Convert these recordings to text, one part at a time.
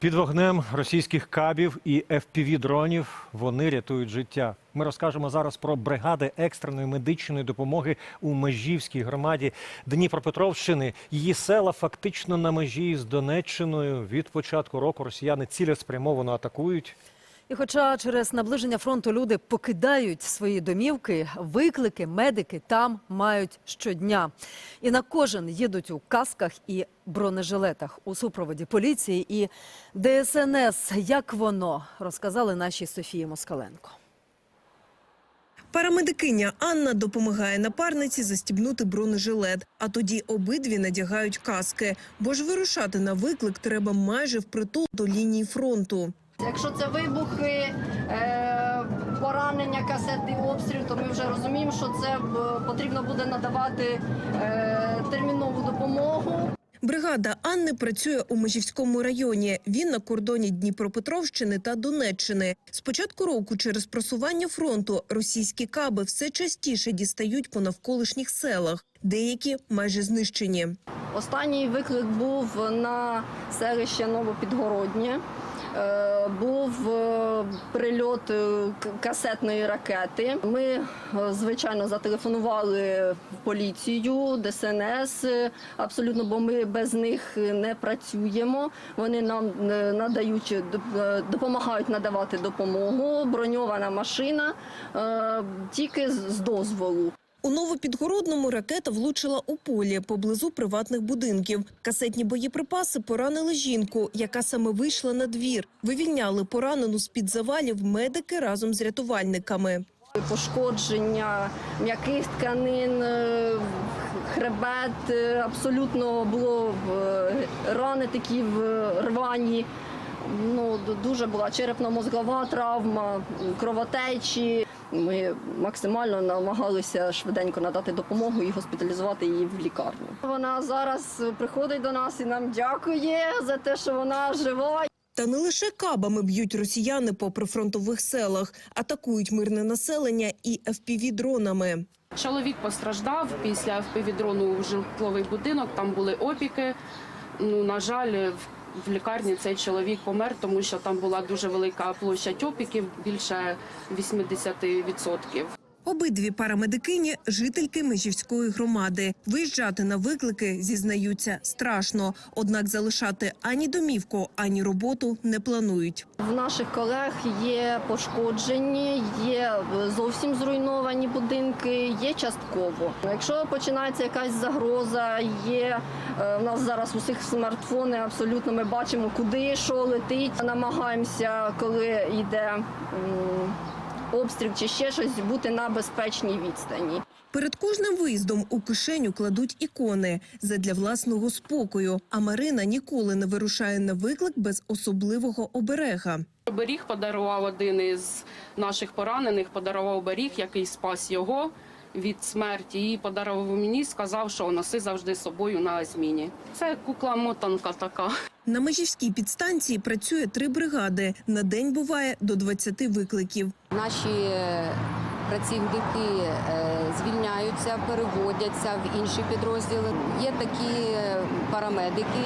Під вогнем російських кабів і fpv дронів вони рятують життя. Ми розкажемо зараз про бригади екстреної медичної допомоги у Межівській громаді Дніпропетровщини. Її села фактично на межі з Донеччиною. Від початку року росіяни цілеспрямовано атакують. І хоча через наближення фронту люди покидають свої домівки, виклики медики там мають щодня. І на кожен їдуть у касках і бронежилетах у супроводі поліції і ДСНС. Як воно розказали нашій Софії Москаленко. Парамедикиня Анна допомагає напарниці застібнути бронежилет, а тоді обидві надягають каски, бо ж вирушати на виклик треба майже впритул до лінії фронту. Якщо це вибухи, е, поранення, касетний обстріл, то ми вже розуміємо, що це е, потрібно буде надавати е, термінову допомогу. Бригада Анни працює у Межівському районі. Він на кордоні Дніпропетровщини та Донеччини. З початку року через просування фронту російські каби все частіше дістають по навколишніх селах. Деякі майже знищені. Останній виклик був на селище Новопідгороднє. Е, Був е, прильот е, касетної ракети. Ми, звичайно, зателефонували поліцію, ДСНС, абсолютно, бо ми без них не працюємо. Вони нам надають доп- допомагають надавати допомогу. Броньована машина тільки з дозволу. У Новопідгородному ракета влучила у полі поблизу приватних будинків. Касетні боєприпаси поранили жінку, яка саме вийшла на двір. Вивільняли поранену з-під завалів медики разом з рятувальниками. Пошкодження м'яких тканин, е, хребет, е, абсолютно було е, рани такі в- рвані. Ну, дуже була черепно-мозгова травма, кровотечі. Ми максимально намагалися швиденько надати допомогу і госпіталізувати її в лікарню. Вона зараз приходить до нас і нам дякує за те, що вона жива. Та не лише кабами б'ють росіяни по прифронтових селах, атакують мирне населення і FPV-дронами. Чоловік постраждав після впівдрону в житловий будинок. Там були опіки. Ну на жаль, в- в лікарні цей чоловік помер, тому що там була дуже велика площа опіків, більше 80%. Обидві парамедикині – жительки Межівської громади. Виїжджати на виклики, зізнаються, страшно. Однак залишати ані домівку, ані роботу не планують. В наших колег є пошкоджені, є зовсім зруйновані будинки, є частково. Якщо починається якась загроза, є е, у нас зараз усіх смартфони. Абсолютно ми бачимо, куди що летить. Намагаємося, коли йде обстріл чи ще щось, бути на безпечній відстані. Перед кожним виїздом у кишеню кладуть ікони задля власного спокою. А Марина ніколи не вирушає на виклик без особливого оберега. Оберіг подарував один із наших поранених, подарував оберіг, який спас його від смерті. І подарував мені, сказав, що носи завжди з собою на зміні. Це кукла-мотанка така. На Межівській підстанції працює три бригади. На день буває до 20 викликів. Наші е, працівники е, звільняються, переводяться в інші підрозділи. Є такі е, парамедики,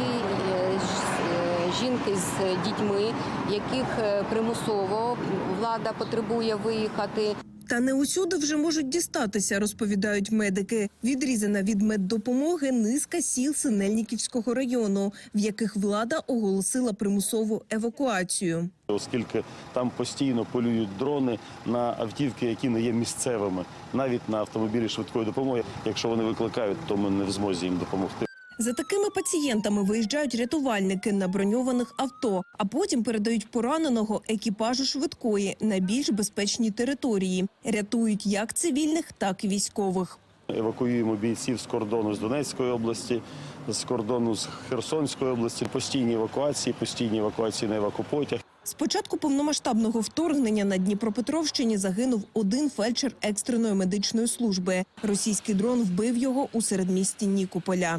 жінки з дітьми, яких примусово влада потребує виїхати. Та не усюди вже можуть дістатися, розповідають медики. Відрізана від меддопомоги низка сіл Синельниківського району, в яких влада оголосила примусову евакуацію. оскільки там постійно полюють дрони на автівки, які не є місцевими, навіть на автомобілі швидкої допомоги. Якщо вони викликають, то ми не в змозі їм допомогти. За такими пацієнтами виїжджають рятувальники на броньованих авто, а потім передають пораненого екіпажу швидкої на більш безпечні території. Рятують як цивільних, так і військових. Евакуюємо бійців з кордону з Донецької області, з кордону з Херсонської області. Постійні евакуації, постійні евакуації на евакопотяг. З початку повномасштабного вторгнення на Дніпропетровщині загинув один фельдшер екстреної медичної служби. Російський дрон вбив його у середмісті Нікополя.